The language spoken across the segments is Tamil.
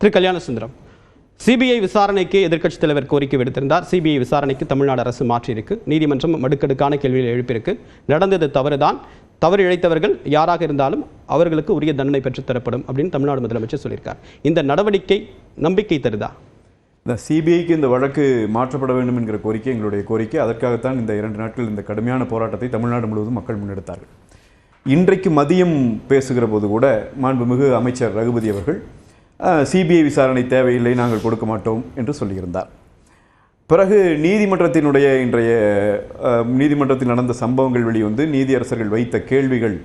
திரு கல்யாண சுந்தரம் சிபிஐ விசாரணைக்கு எதிர்க்கட்சித் தலைவர் கோரிக்கை விடுத்திருந்தார். சிபிஐ விசாரணைக்கு தமிழ்நாடு அரசு மாற்றியிருக்கு. நீதிமன்றம் மடுக்கடுக்கான கேள்வியில் எழுப்பியிருக்கு. நடந்தது தவறுதான். தவறு இழைத்தவர்கள் யாராக இருந்தாலும் அவர்களுக்கு உரிய தண்டனை பெற்றுத்தரப்படும் அப்படின்னு தமிழ்நாடு முதலமைச்சர் சொல்லியிருக்கார். இந்த நடவடிக்கை நம்பிக்கை தருதா? இந்த சிபிஐக்கு இந்த வழக்கு மாற்றப்பட வேண்டும் என்கிற கோரிக்கை எங்களுடைய கோரிக்கை. அதற்காகத்தான் இந்த இரண்டு நாட்கள் இந்த கடுமையான போராட்டத்தை தமிழ்நாடு முழுவதும் மக்கள் முன்னெடுத்தார்கள். இன்றைக்கு மதியம் பேசுகிற போது கூட மாண்புமிகு அமைச்சர் ரகுபதி அவர்கள் சிபிஐ விசாரணை தேவையில்லை நாங்கள் கொடுக்க மாட்டோம் என்று சொல்லியிருந்தார். பிறகு நீதிமன்றத்தினுடைய இன்றைய நீதிமன்றத்தில் நடந்த சம்பவங்கள் வெளிவந்து நீதியரசர்கள் வைத்த கேள்விகள்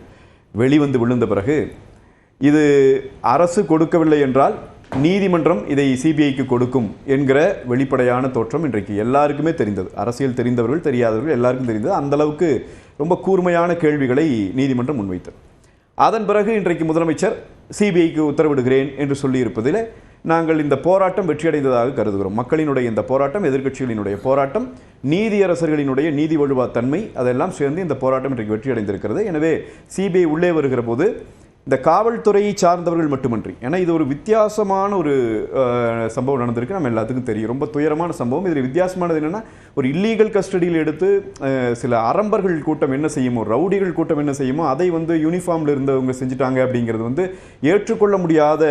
வெளிவந்து விழுந்த பிறகு இது அரசு கொடுக்கவில்லை என்றால் நீதிமன்றம் இதை சிபிஐக்கு கொடுக்கும் என்கிற வெளிப்படையான தோற்றம் இன்றைக்கு எல்லாருக்குமே தெரிந்தது. அரசியல் தெரிந்தவர்கள் தெரியாதவர்கள் எல்லாருக்கும் தெரிந்தது. அந்த அளவுக்கு ரொம்ப கூர்மையான கேள்விகளை நீதிமன்றம் முன்வைத்தது. அதன் பிறகு இன்றைக்கு முதலமைச்சர் சிபிஐக்கு உத்தரவிடுகிறேன் என்று சொல்லியிருப்பதில் நாங்கள் இந்த போராட்டம் வெற்றியடைந்ததாக கருதுகிறோம். மக்களினுடைய இந்த போராட்டம் எதிர்க்கட்சிகளினுடைய போராட்டம் நீதியரசர்களினுடைய நீதி வழுவா தன்மை அதெல்லாம் சேர்ந்து இந்த போராட்டம் இன்றைக்கு வெற்றியடைந்திருக்கிறது. எனவே சிபிஐ உள்ளே வருகிற போது இந்த காவல்துறையை சார்ந்தவர்கள் மட்டுமன்றி ஏன்னா இது ஒரு வித்தியாசமான ஒரு சம்பவம் நடந்திருக்கு நம்ம எல்லாத்துக்கும் தெரியும். ரொம்ப துயரமான சம்பவம். இதில் வித்தியாசமானது என்னென்னா ஒரு இல்லீகல் கஸ்டடியில் எடுத்து சில அரம்பர்கள் கூட்டம் என்ன செய்யுமோ ரவுடிகள் கூட்டம் என்ன செய்யுமோ அதை வந்து யூனிஃபார்மில் இருந்தவங்க செஞ்சுட்டாங்க அப்படிங்கிறது வந்து ஏற்றுக்கொள்ள முடியாத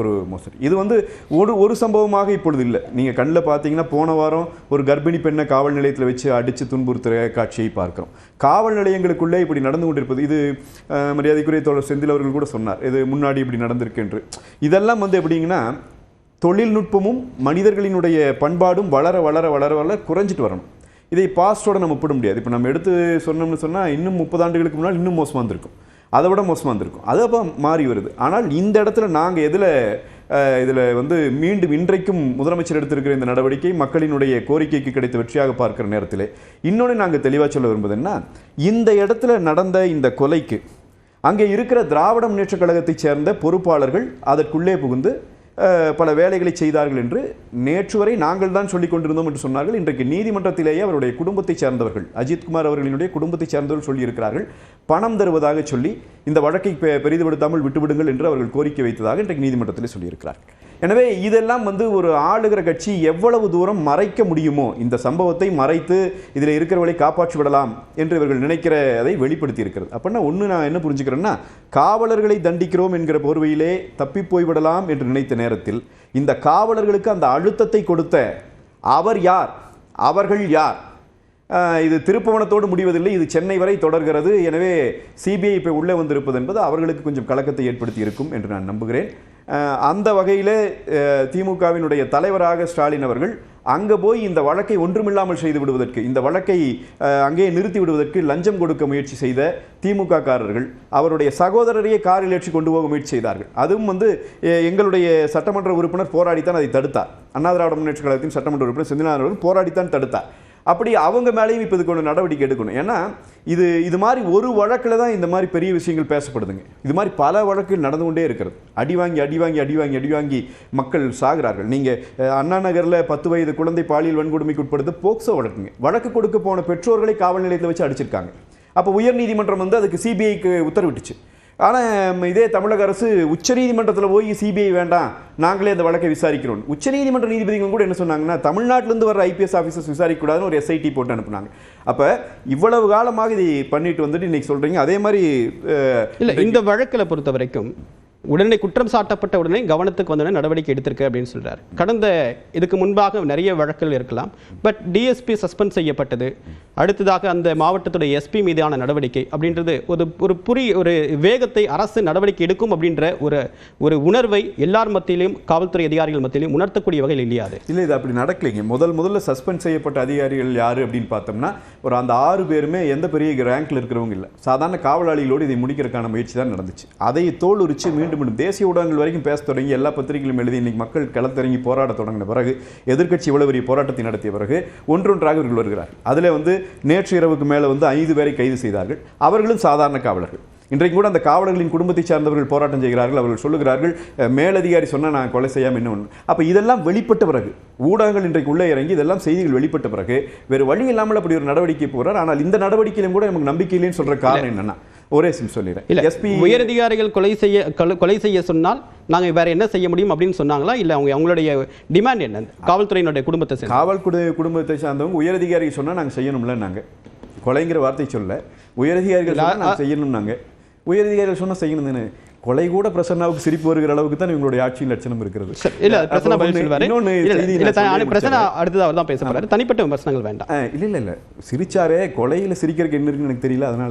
ஒரு மோசடி. இது வந்து ஒரு ஒரு சம்பவமாக இப்பொழுது இல்லை. நீங்கள் கண்ணில் பார்த்தீங்கன்னா போன வாரம் ஒரு கர்ப்பிணி பெண்ணை காவல் நிலையத்தில் வச்சு அடித்து துன்புறுத்துகிற காட்சியை பார்க்குறோம். காவல் நிலையங்களுக்குள்ளே இப்படி நடந்து கொண்டிருப்பது இது மரியாதைக்குரிய தோழர் செந்தில் அவர்கள் கூட சொன்னார். இது முன்னாடி இப்படி நடந்திருக்கு என்று. இதெல்லாம் வந்து எப்படிங்கன்னா தொழில்நுட்பமும் மனிதர்களினுடைய பண்பாடும் வளர வளர வளர வளர குறைஞ்சிட்டு வரணும். இதை பாஸ்டோட நம்ம ஒப்பிட முடியாது. இப்போ நம்ம எடுத்து சொன்னோம்னு சொன்னால் இன்னும் முப்பது ஆண்டுகளுக்கு முன்னால் இன்னும் மோசமாக இருந்திருக்கும் அதை விட மோசமாக இருந்திருக்கும் அது அப்போ மாறி வருது. ஆனால் இந்த இடத்துல நாங்கள் எதில் இதில் வந்து மீண்டும் இன்றைக்கும் முதலமைச்சர் எடுத்திருக்கிற இந்த நடவடிக்கை மக்களினுடைய கோரிக்கைக்கு கிடைத்த வெற்றியாக பார்க்கிற நேரத்தில் இன்னொன்று நாங்கள் தெளிவாக சொல்ல விரும்புதுன்னா இந்த இடத்துல நடந்த இந்த கொலைக்கு அங்கே இருக்கிற திராவிட முன்னேற்றக் கழகத்தைச் சேர்ந்த பொறுப்பாளர்கள் அதற்குள்ளே புகுந்து பல வேலைகளை செய்தார்கள் என்று நேற்று வரை நாங்கள் தான் சொல்லிக் கொண்டிருந்தோம் என்று சொன்னார்கள். இன்றைக்கு நீதிமன்றத்திலேயே அவருடைய குடும்பத்தைச் சேர்ந்தவர்கள் அஜித்குமார் அவர்களினுடைய குடும்பத்தைச் சேர்ந்தவர்கள் சொல்லியிருக்கிறார்கள். பணம் தருவதாக சொல்லி இந்த வழக்கை பெ- பெரிதுபடுத்தாமல் விட்டுவிடுங்கள் என்று அவர்கள் கோரிக்கை வைத்ததாக இன்றைக்கு நீதிமன்றத்திலே சொல்லியிருக்கிறார்கள். எனவே இதெல்லாம் வந்து ஒரு ஆளுகிற கட்சி எவ்வளவு தூரம் மறைக்க முடியுமோ இந்த சம்பவத்தை மறைத்து இதில் இருக்கிறவர்களை காப்பாற்றி விடலாம் என்று இவர்கள் நினைக்கிறதை வெளிப்படுத்தி இருக்கிறது. அப்படின்னா ஒன்று நான் என்ன புரிஞ்சுக்கிறேன்னா காவலர்களை தண்டிக்கிறோம் என்கிற போர்வையிலே தப்பி போய்விடலாம் என்று நினைத்த நேரத்தில் இந்த காவலர்களுக்கு அந்த அழுத்தத்தை கொடுத்த அவர் யார்? அவர்கள் யார்? இது திருப்புவனத்தோடு முடிவதில்லை இது சென்னை வரை தொடர்கிறது. எனவே சிபிஐ இப்போ உள்ளே வந்திருப்பது என்பது அவர்களுக்கு கொஞ்சம் கலக்கத்தை ஏற்படுத்தி இருக்கும் என்று நான் நம்புகிறேன். அந்த வகையில் திமுகவினுடைய தலைவராக ஸ்டாலின் அவர்கள் அங்கே போய் இந்த வழக்கை ஒன்றுமில்லாமல் செய்து விடுவதற்கு இந்த வழக்கை அங்கேயே அங்கே நிறுத்தி விடுவதற்கு லஞ்சம் கொடுக்க முயற்சி செய்த திமுக காரர்கள் அவருடைய சகோதரரையே காரில் ஏற்றி கொண்டு போக முயற்சி செய்தார்கள். அதுவும் வந்து எங்களுடைய சட்டமன்ற உறுப்பினர் போராடித்தான் அதை தடுத்தார். அண்ணா திராவிட முன்னேற்ற கழகத்தின் சட்டமன்ற உறுப்பினர் செந்தில்நாதன் போராடித்தான் தடுத்தார். அப்படி அவங்க மேலேயும் இப்போ இதுக்கு ஒரு நடவடிக்கை எடுக்கணும். ஏன்னா இது இது மாதிரி ஒரு வழக்கில் தான் இந்த மாதிரி பெரிய விஷயங்கள் பேசப்படுதுங்க. இது மாதிரி பல வழக்குகள் நடந்து கொண்டே இருக்கிறது. அடி வாங்கி அடி வாங்கி அடி வாங்கி அடி வாங்கி மக்கள் சாகிறார்கள். நீங்கள் அண்ணா நகரில் பத்து வயது குழந்தை பாலியல் வன்கொடுமைக்கு உட்படுத்த போக்சோ வழக்குங்க. வழக்கு கொடுக்க போன பெற்றோர்களை காவல் நிலையத்தில் வச்சு அடிச்சிருக்காங்க. அப்போ உயர்நீதிமன்றம் வந்து அதுக்கு சிபிஐக்கு உத்தரவிட்டுச்சு. ஆனால் இதே தமிழக அரசு உச்சநீதிமன்றத்தில் போய் சிபிஐ வேண்டாம். நாங்களே அந்த வழக்கை விசாரிக்கிறோம். உச்சநீதிமன்ற நீதிபதிகள் கூட என்ன சொன்னாங்கன்னா தமிழ்நாட்டிலேருந்து வர ஐபிஎஸ் ஆஃபீஸர்ஸ் விசாரிக்கக்கூடாதுன்னு ஒரு எஸ்ஐடி போட்டு அனுப்புனாங்க. அப்போ இவ்வளவு காலமாக இதை பண்ணிட்டு வந்துட்டு இன்னைக்கு சொல்கிறீங்க அதே மாதிரி இல்ல இந்த வழக்கில் பொறுத்த வரைக்கும் உடனே குற்றம் சாட்டப்பட்ட உடனே கவனத்துக்கு வந்தோடனே நடவடிக்கை எடுத்திருக்கு அப்படின்னு சொல்றாரு. கடந்த இதுக்கு முன்பாக நிறைய வழக்குகள் இருக்கலாம். பட் டிஎஸ்பி சஸ்பெண்ட் செய்யப்பட்டது. அடுத்ததாக அந்த மாவட்டத்துடைய எஸ்பி மீதான நடவடிக்கை அப்படின்றது ஒரு ஒரு புரி ஒரு வேகத்தை அரசு நடவடிக்கை எடுக்கும் அப்படின்ற ஒரு ஒரு உணர்வை எல்லார் மத்தியிலும் காவல்துறை அதிகாரிகள் மத்தியிலும் உணர்த்தக்கூடிய வகையில் இல்லையாது இல்லை இது அப்படி நடக்கலைங்க. முதல் முதல்ல சஸ்பெண்ட் செய்யப்பட்ட அதிகாரிகள் யார் அப்படின்னு பார்த்தோம்னா ஒரு அந்த ஆறு பேருமே எந்த பெரிய ரேங்க்ல இருக்கிறவங்க இல்லை. சாதாரண காவலாளிகளோடு இதை முடிக்கிறதுக்கான முயற்சி தான் நடந்துச்சு. அதை தோல் உரிச்சு மீண்டும் மீண்டும் தேசிய ஊடகங்கள் வரைக்கும் பேச தொடங்கி எல்லா பத்திரிகைகளும் எழுதி இன்னைக்கு மக்கள் களத்திறங்கி போராட தொடங்கின பிறகு எதிர்க்கட்சி இவ்வளவு பெரிய போராட்டத்தை நடத்திய பிறகு ஒன்றொன்றாக இவர்கள் வருகிறார். அதில் வந்து நேற்று இரவுக்கு மேலே வந்து ஐந்து பேரை கைது செய்தார்கள். அவர்களும் சாதாரண காவலர்கள். இன்றைக்கு கூட அந்த காவலர்களின் குடும்பத்தை சார்ந்தவர்கள் போராட்டம் செய்கிறார்கள். அவர்கள் சொல்லுகிறார்கள் மேலதிகாரி சொன்னால் நான் கொலை செய்யாமல் ஒன்று அப்போ இதெல்லாம் வெளிப்பட்ட பிறகு ஊடகங்கள் இன்றைக்கு உள்ளே இறங்கி இதெல்லாம் செய்திகள் வெளிப்பட்ட பிறகு வேறு வழி இல்லாமல் அப்படி ஒரு நடவடிக்கை போகிறார் ஆனால் இந்த நடவடிக்கையிலும் கூட நமக்கு நம்பிக்கை இல்லைன்னு சொல்கிற காரணம் என்னன்னா ஒரே சிம் சொல்லிடுறேன். இல்ல எஸ்பி உயரதிகாரிகள் கொலை செய்ய கொலை- செய்ய சொன்னால் நாங்க வேற என்ன செய்ய முடியும் அப்படின்னு சொன்னாங்களா? இல்ல அவங்க அவங்களுடைய டிமாண்ட் என்ன? காவல்துறையினுடைய குடும்பத்தை சேர்ந்து காவல் குடு குடும்பத்தை சார்ந்தவங்க உயரதிகாரி சொன்னா நாங்க செய்யணும்ல நாங்க. கொலைங்கிற வார்த்தை சொல்ல. உயரதிகாரிகள் செய்யணும் நாங்க உயரதிகாரிகள் சொன்னா செய்யணும் தானே. கொலை கூட பிரசன்னாவுக்கு சிரிப்பு வருகிற அளவுக்கு தான் இவங்களுடைய ஆட்சியின் லட்சணம் இருக்கிறது. இல்ல அப்புறம் பதில் சொல்வாரு இன்னொன்னு இல்ல, செய்தி இல்ல நான் சொல்லி பிரச்சனை முடிச்சிடுறேன். அடுத்தது அவர் தான் பேச போறாரு. தனிப்பட்ட விமர்சனங்கள் வேண்டாம். இல்ல இல்ல இல்ல. சிரிச்சாரே கொலையில சிரிக்கிறதுக்கு என்ன இருக்குன்னு எனக்கு தெரியல. அதனால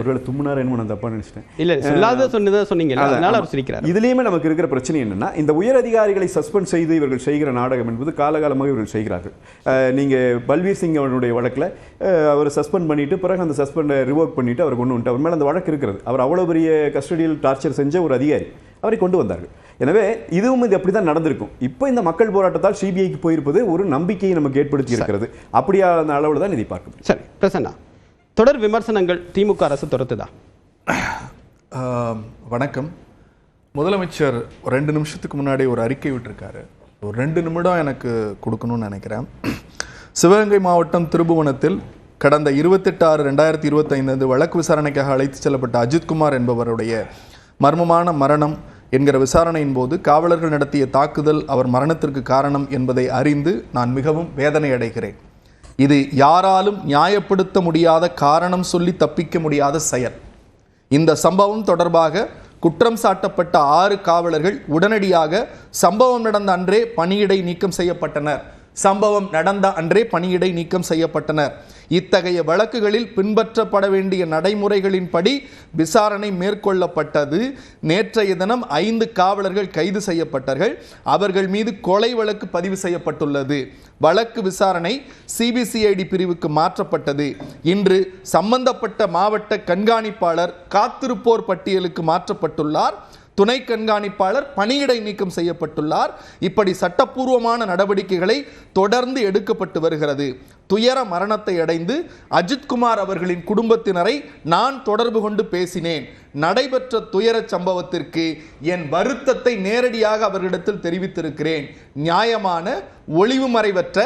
ஒருவேளை தும்முனார் என்னமோ நான் தப்பா நினைச்சிட்டேன். இல்ல சொல்லாத சொன்னதை சொன்னீங்க அதான், அதனால. அவர் சிரிக்கிறார். இதுலயுமே நமக்கு இருக்கிற பிரச்சனை என்னன்னா இந்த உயர் அதிகாரிகளை சஸ்பெண்ட் செய்து இவர்கள் செய்கிற நாடகம் என்பது காலகாலமாக இவர்கள் செய்கிறார்கள். நீங்க பல்வீர் சிங் அவருடைய வழக்குல அவர் சஸ்பெண்ட் பண்ணிட்டு பிறகு அந்த சஸ்பெண்டை ரிவோக் பண்ணிட்டு அவர் கொண்டு வந்துட்டு அவர் மேல அந்த வழக்கு இருக்கிறது. அவர் அவ்வளவு பெரிய கஸ்டடியல் டார்ச்சர் செஞ்ச ஒரு அதிகாரி அவரை கொண்டு வந்தார்கள். எனவே இதுவும் இது அப்படிதான் நடந்திருக்கும். இப்போ இந்த மக்கள் போராட்டத்தால் சிபிஐக்கு போயிருப்பது ஒரு நம்பிக்கையை நமக்கு ஏற்படுத்தி இருக்கிறது. அப்படியான அளவில் தான் இதை பார்க்கணும் சரி பிரசன்னா தொடர் விமர்சனங்கள் திமுக அரசு துரத்துதா? ஆம், வணக்கம். முதலமைச்சர் ஒரு ரெண்டு நிமிஷத்துக்கு முன்னாடி ஒரு அறிக்கை விட்டிருக்காரு. ஒரு ரெண்டு நிமிடம் எனக்கு கொடுக்கணும்னு நினைக்கிறேன். சிவகங்கை மாவட்டம் திருபுவனத்தில் கடந்த இருபத்தெட்டு ஆறு ரெண்டாயிரத்தி இருபத்தைந்து வழக்கு விசாரணைக்காக அழைத்துச் செல்லப்பட்ட அஜித்குமார் என்பவருடைய மர்மமான மரணம் என்கிற விசாரணையின் போது காவலர்கள் நடத்திய தாக்குதல் அவர் மரணத்திற்கு காரணம் என்பதை அறிந்து நான் மிகவும் வேதனை அடைகிறேன் இது யாராலும் நியாயப்படுத்த முடியாத காரணம் சொல்லி தப்பிக்க முடியாத செயல். இந்த சம்பவம் தொடர்பாக குற்றம் சாட்டப்பட்ட ஆறு காவலர்கள் உடனடியாக சம்பவம் நடந்த அன்றே பணியிடை நீக்கம் செய்யப்பட்டனர். சம்பவம் நடந்த அன்றே பணியிடை நீக்கம் செய்யப்பட்டனர். இத்தகைய வழக்குகளில் பின்பற்றப்பட வேண்டிய நடைமுறைகளின்படி விசாரணை மேற்கொள்ளப்பட்டது. நேற்றைய தினம் ஐந்து காவலர்கள் கைது செய்யப்பட்டார்கள். அவர்கள் மீது கொலை வழக்கு பதிவு செய்யப்பட்டுள்ளது. வழக்கு விசாரணை சிபிசிஐடி பிரிவுக்கு மாற்றப்பட்டது. இன்று சம்பந்தப்பட்ட மாவட்ட கண்காணிப்பாளர் காத்திருப்போர் பட்டியலுக்கு மாற்றப்பட்டுள்ளார். துணை கண்காணிப்பாளர் பணியிடை நீக்கம் செய்யப்பட்டுள்ளார். இப்படி சட்டப்பூர்வமான நடவடிக்கைகளை தொடர்ந்து எடுக்கப்பட்டு வருகிறது. துயர மரணத்தை அடைந்து அஜித்குமார் அவர்களின் குடும்பத்தினரை நான் தொடர்பு கொண்டு பேசினேன். நடைபெற்ற துயரச் சம்பவத்திற்கு என் வருத்தத்தை நேரடியாக அவர்களிடத்தில் தெரிவித்திருக்கிறேன். நியாயமான ஒளிவு மறைவற்ற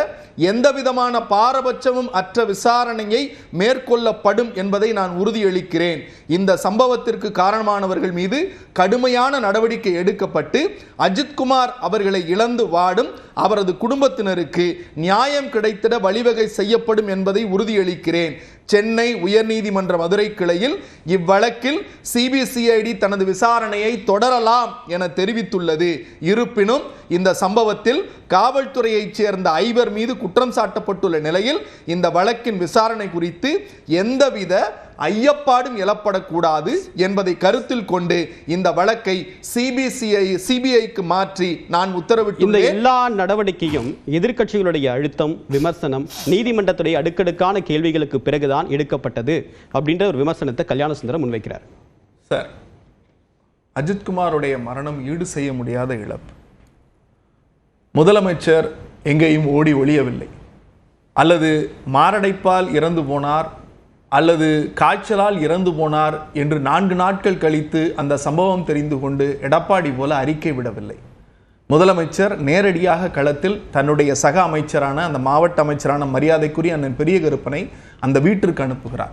எந்தவிதமான பாரபட்சமும் அற்ற விசாரணையை மேற்கொள்ளப்படும் என்பதை நான் உறுதியளிக்கிறேன். இந்த சம்பவத்திற்கு காரணமானவர்கள் மீது கடுமையான நடவடிக்கை எடுக்கப்பட்டு அஜித்குமார் அவர்களை இழந்து வாடும் அவரது குடும்பத்தினருக்கு நியாயம் கிடைத்திட வழிவகை செய்யப்படும் என்பதை உறுதியளிக்கிறேன். சென்னை உயர்நீதிமன்ற மதுரை கிளையில் இவ்வழக்கில் சிபிசிஐடி தனது விசாரணையை தொடரலாம் என தெரிவித்துள்ளது. இருப்பினும் இந்த சம்பவத்தில் காவல்துறையைச் சேர்ந்த ஐவர் மீது குற்றம் சாட்டப்பட்டுள்ள நிலையில் இந்த வழக்கின் விசாரணை குறித்து எந்தவித ஐயப்பாடும் எழப்படக்கூடாது என்பதை கருத்தில் கொண்டு இந்த வழக்கை சிபிசிஐ சிபிஐக்கு மாற்றி நான் உத்தரவிட்டுள்ள உத்தரவிட்டுள்ளேன் எல்லா நடவடிக்கையும் எதிர்க்கட்சிகளுடைய அழுத்தம் விமர்சனம் நீதிமன்றத்துடைய அடுக்கடுக்கான கேள்விகளுக்கு பிறகுதான் எடுக்கப்பட்டது அப்படின்ற ஒரு விமர்சனத்தை கல்யாண சுந்தரம் முன்வைக்கிறார். சார் அஜித்குமாருடைய மரணம் ஈடு செய்ய முடியாத இழப்பு. முதலமைச்சர் எங்கேயும் ஓடி ஒளியவில்லை. அல்லது மாரடைப்பால் இறந்து போனார் அல்லது காய்ச்சலால் இறந்து போனார் என்று நான்கு நாட்கள் கழித்து அந்த சம்பவம் தெரிந்து கொண்டு எடப்பாடி போல அறிக்கை விடவில்லை. முதலமைச்சர் நேரடியாக களத்தில் தன்னுடைய சக அமைச்சரான அந்த மாவட்ட அமைச்சரான மரியாதைக்குரிய அண்ணன் பெரிய கருப்பனை அந்த வீட்டிற்கு அனுப்புகிறார்.